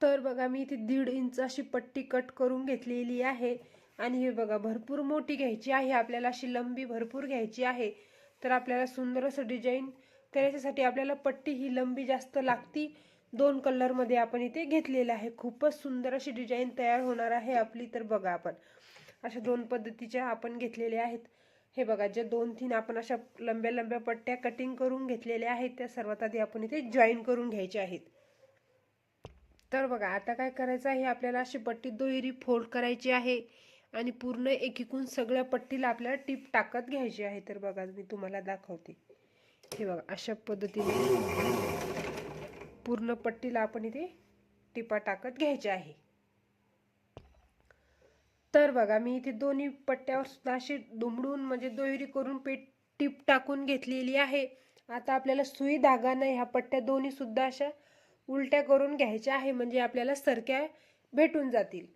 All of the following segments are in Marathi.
तर बघा मी इथे दीड इंच अशी पट्टी कट करून घेतलेली आहे. आणि हे बघा भरपूर मोठी घ्यायची आहे. आपल्याला अशी लंबी भरपूर घ्यायची आहे. तर आपल्याला सुंदर असं डिझाईन तर याच्यासाठी आपल्याला पट्टी ही लंबी जास्त लागती. दोन कलरमध्ये आपण इथे घेतलेलं आहे. खूपच सुंदर अशी डिझाईन तयार होणार आहे आपली. तर बघा आपण अशा दोन पद्धतीच्या आपण घेतलेल्या आहेत. हे बघा जे दोन तीन आपण अशा लंब्या लंब्या पट्ट्या कटिंग करून घेतलेल्या आहेत त्या सर्वात आधी आपण इथे जॉईन करून घ्यायच्या आहेत. तर बघा आता काय करायचं आहे? आपल्याला अशी पट्टी दुहेरी फोल्ड करायची आहे आणि पूर्ण एकीकून सगळ्या पट्टीला आपल्याला टीप टाकत घ्यायची आहे. तर बघा मी तुम्हाला दाखवते. हे बघा अशा पद्धतीने पूर्ण पट्टीला आपण इथे टिपा टाकत घ्यायच्या आहे. तर बघा मी इथे दोन्ही पट्ट्यावर सुद्धा अशी दुमडून म्हणजे दोहेरी करून पेट टीप टाकून घेतलेली आहे. आता आपल्याला सुई धागा नाही ह्या पट्ट्या दोन्ही सुद्धा अशा उलट्या करून घ्यायच्या आहे म्हणजे आपल्याला सरक्या भेटून जातील.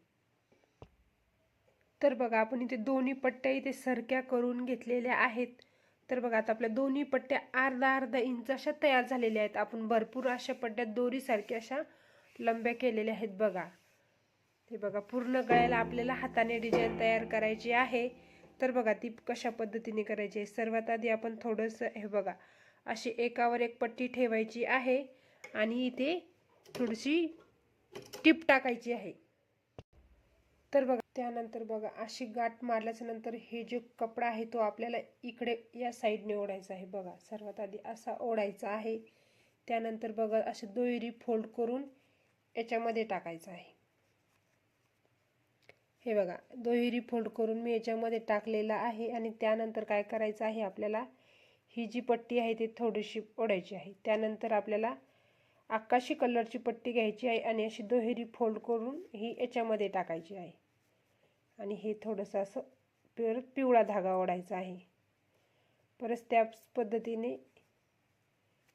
तर बघा आपण इथे दोन्ही पट्ट्या इथे सरक्या करून घेतलेल्या आहेत. तर बघा आता आपल्या दोन्ही पट्ट्या अर्धा अर्धा इंच अशा तयार झालेल्या आहेत. आपण भरपूर अशा पट्ट्या दोरीसारख्या अशा लंब्या केलेल्या आहेत बघा. हे बघा पूर्ण गळ्याला आपल्याला हाताने डिझाईन तयार करायची आहे. तर बघा ती कशा पद्धतीने करायची आहे? सर्वात आधी आपण थोडंसं हे बघा अशी एकावर एक पट्टी ठेवायची आहे. आणि इथे थोडीशी टिप टाकायची आहे. तर बघा त्यानंतर बघा अशी गाठ मारल्याच्या नंतर हे जो कपडा आहे तो आपल्याला इकडे या साईडने ओढायचा आहे. बघा सर्वात आधी असा ओढायचा आहे. त्यानंतर बघा अशी दोयरी फोल्ड करून याच्यामध्ये टाकायचं आहे. हे बघा दोहेरी फोल्ड करून मी याच्यामध्ये टाकलेला आहे आणि त्यानंतर काय करायचं आहे आपल्याला ही जी पट्टी आहे ती थोडीशी ओढायची आहे. त्यानंतर आपल्याला आकाशी कलरची पट्टी घ्यायची आहे आणि अशी दोहेरी फोल्ड करून ही याच्यामध्ये टाकायची आहे. आणि हे थोडंसं असं परत पिवळा धागा ओढायचा आहे. परत त्याच पद्धतीने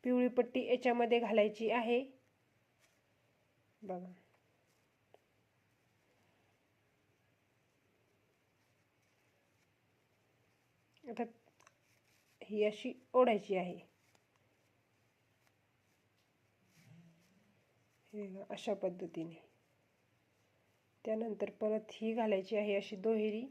पिवळी पट्टी याच्यामध्ये घालायची आहे. बघा. आता ही अशी ओढायची आहे. हे अशा पद्धतीने. त्यानंतर परत ही घालायची आहे अशी दोहेरी.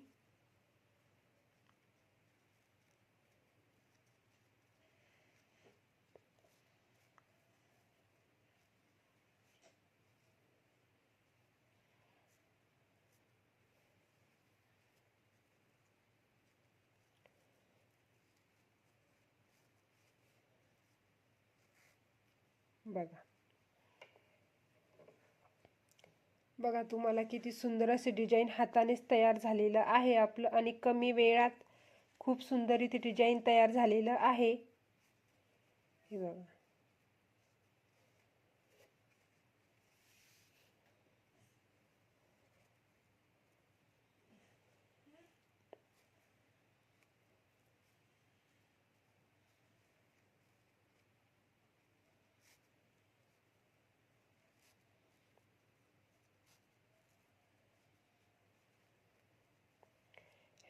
बघा. बघा तुम्हाला किती सुंदर असे डिझाईन हातानेच तयार झालेलं आहे आपलं आणि कमी वेळात खूप सुंदर इथे डिझाईन तयार झालेलं आहे. हे बघा.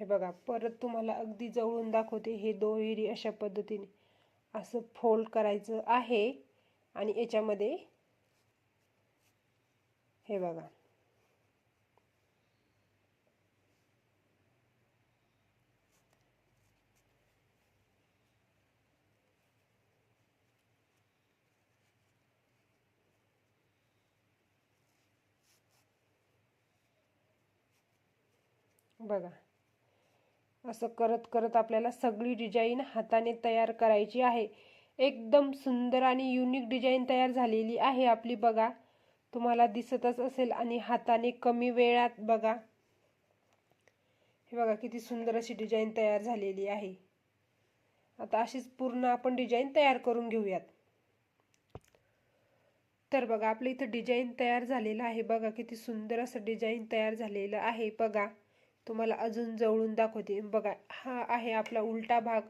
हे बघा परत तुम्हाला अगदी जवळून दाखवते हे दोहेरी अशा पद्धतीने असं फोल्ड करायचं आहे आणि याच्यामध्ये हे बघा. बघा. असं करत करत आपल्याला सगळी डिझाईन हाताने तयार करायची आहे. एकदम सुंदर आणि युनिक डिझाईन तयार झालेली आहे आपली बघा. तुम्हाला दिसतच असेल आणि हाताने कमी वेळात बघा. हे बघा किती सुंदर अशी डिझाईन तयार झालेली आहे. आता अशीच पूर्ण आपण डिझाईन तयार करून घेऊयात. तर बघा आपलं इथं डिझाईन तयार झालेलं आहे. बघा किती सुंदर असं डिझाईन तयार झालेलं आहे. बघा. तुम्हाला अजून जवळून दाखवते. बघा हा आहे आपला उलटा भाग.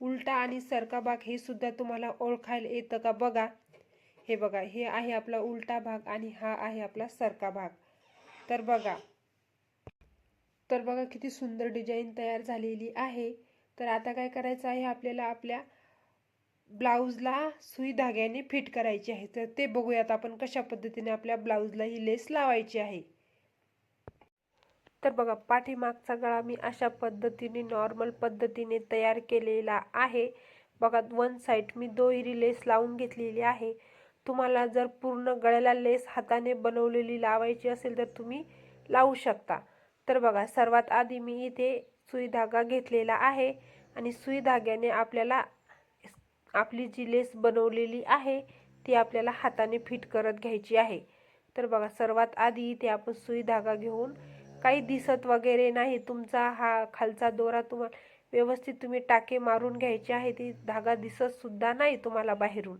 उलटा आणि सरका भाग हे सुद्धा तुम्हाला ओळखायला येतं का? बघा. हे बघा हे आहे आपला उलटा भाग आणि हा आहे आपला सरका भाग. तर बघा. तर बघा किती सुंदर डिझाईन तयार झालेली आहे. तर आता काय करायचं आहे? आपल्याला आपल्या ब्लाऊजला सुई धाग्याने फिट करायची आहे. तर ते बघूयात आपण कशा पद्धतीने आपल्या ब्लाऊजला ही लेस लावायची आहे. तर बघा पाठीमागचा गळा मी अशा पद्धतीने नॉर्मल पद्धतीने तयार केलेला आहे. बघा वन साईड मी दोहिरी लेस लावून घेतलेली आहे. तुम्हाला जर पूर्ण गळ्याला लेस हाताने बनवलेली लावायची असेल तर तुम्ही लावू शकता. तर बघा सर्वात आधी मी इथे सुई धागा घेतलेला आहे आणि सुई धाग्याने आपल्याला आपली जी लेस बनवलेली आहे ती आपल्याला हाताने फिट करत घ्यायची आहे. तर बघा सर्वात आधी इथे आपण सुई धागा घेऊन काही दिसत वगैरे नाही. तुमचा हा खालचा दोरा तुम्हाला व्यवस्थित तुम्ही टाके मारून घ्यायचे आहे. ती धागा दिसतसुद्धा नाही तुम्हाला बाहेरून.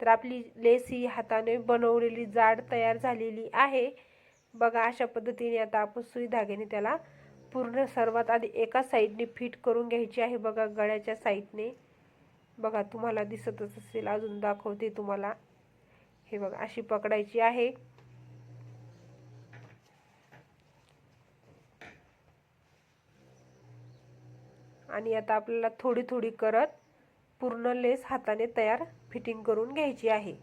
तर आपली लेस ही हाताने बनवलेली जाड तयार झालेली आहे. बघा अशा पद्धतीने आता आपण सुई धाग्याने त्याला पूर्ण सर्वात आधी एका साईडने फिट करून घ्यायची आहे. बघा गळ्याच्या साईडने. बघा तुम्हाला दिसतच असेल. अजून दाखवते तुम्हाला. हे बघा अशी पकडायची आहे. आणि आता आपल्याला थोडी थोडी करत पूर्ण लेस हाताने तयार फिटिंग करून घ्यायची आहे.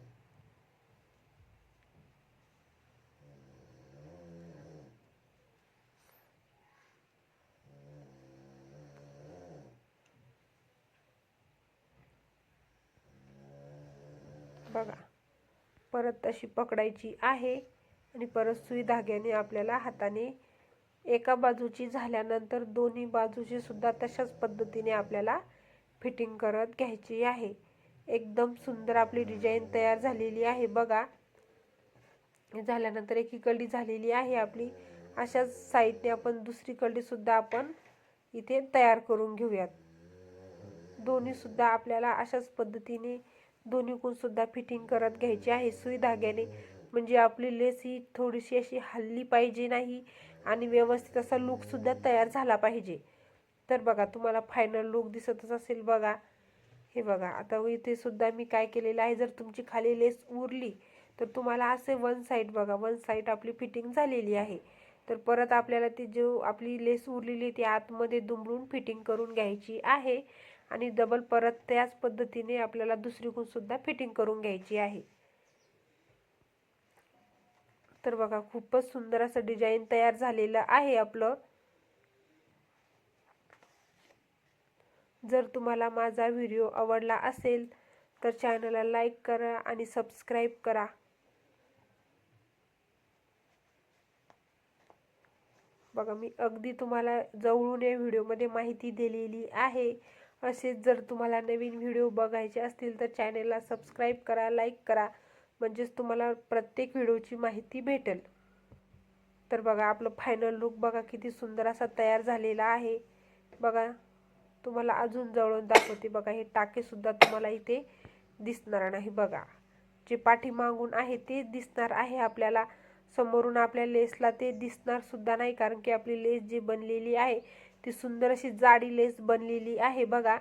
बघा परत तशी पकडायची आहे आणि परत सुई धाग्याने आपल्याला हाताने एका बाजूची झाल्यानंतर दोन्ही बाजूची सुद्धा तशाच पद्धतीने आपल्याला फिटिंग करत घ्यायची आहे. एकदम सुंदर आपली डिझाईन तयार झालेली आहे बघा. झाल्यानंतर एक झालेली आहे आपली. अशाच साईडने आपण दुसरी सुद्धा आपण इथे तयार करून घेऊयात. दोन्ही सुद्धा आपल्याला अशाच पद्धतीने दोन्हीकून सुद्धा फिटिंग करत घ्यायची आहे सुई धाग्याने. म्हणजे आपली लेस ही थोडीशी अशी हल्ली पाहिजे नाही. आणि व्यवस्थित असा लुकसुद्धा तयार झाला पाहिजे. तर बघा तुम्हाला फायनल लुक दिसतच असेल बघा. हे बघा आता इथे सुद्धा मी काय केलेलं आहे जर तुमची खाली लेस उरली तर तुम्हाला असे वन साईड बघा वन साईड आपली फिटिंग झालेली आहे. तर परत आपल्याला ती जो आपली लेस उरलेली ती आतमध्ये दुमडून फिटिंग करून घ्यायची आहे. आणि डबल परत त्याच पद्धतीने आपल्याला दुसरीकडूनसुद्धा फिटिंग करून घ्यायची आहे. तर बघा खूपच सुंदर असं डिझाईन तयार झालेलं आहे आपलं. जर तुम्हाला माझा व्हिडिओ आवडला असेल तर चॅनलला लाईक करा आणि सबस्क्राईब करा. बघा मी अगदी तुम्हाला जवळून या व्हिडिओमध्ये माहिती दिलेली आहे. असेच जर तुम्हाला नवीन व्हिडिओ बघायचे असतील तर चॅनेलला सबस्क्राईब करा लाईक करा. म्हणजेच तुम्हाला प्रत्येक व्हिडिओची माहिती भेटेल. तर बघा आपलं फायनल लुक बघा किती सुंदर असा तयार झालेला आहे. बघा तुम्हाला अजून जवळून दाखवते बघा हे टाकेसुद्धा तुम्हाला इथे दिसणार नाही बघा. जे पाठीमागून आहे ते दिसणार आहे आपल्याला. समोरून आपल्या लेसला ते दिसणार सुद्धा नाही कारण की आपली लेस जी बनलेली आहे ती सुंदर अशी जाडी लेस बनलेली आहे बघा.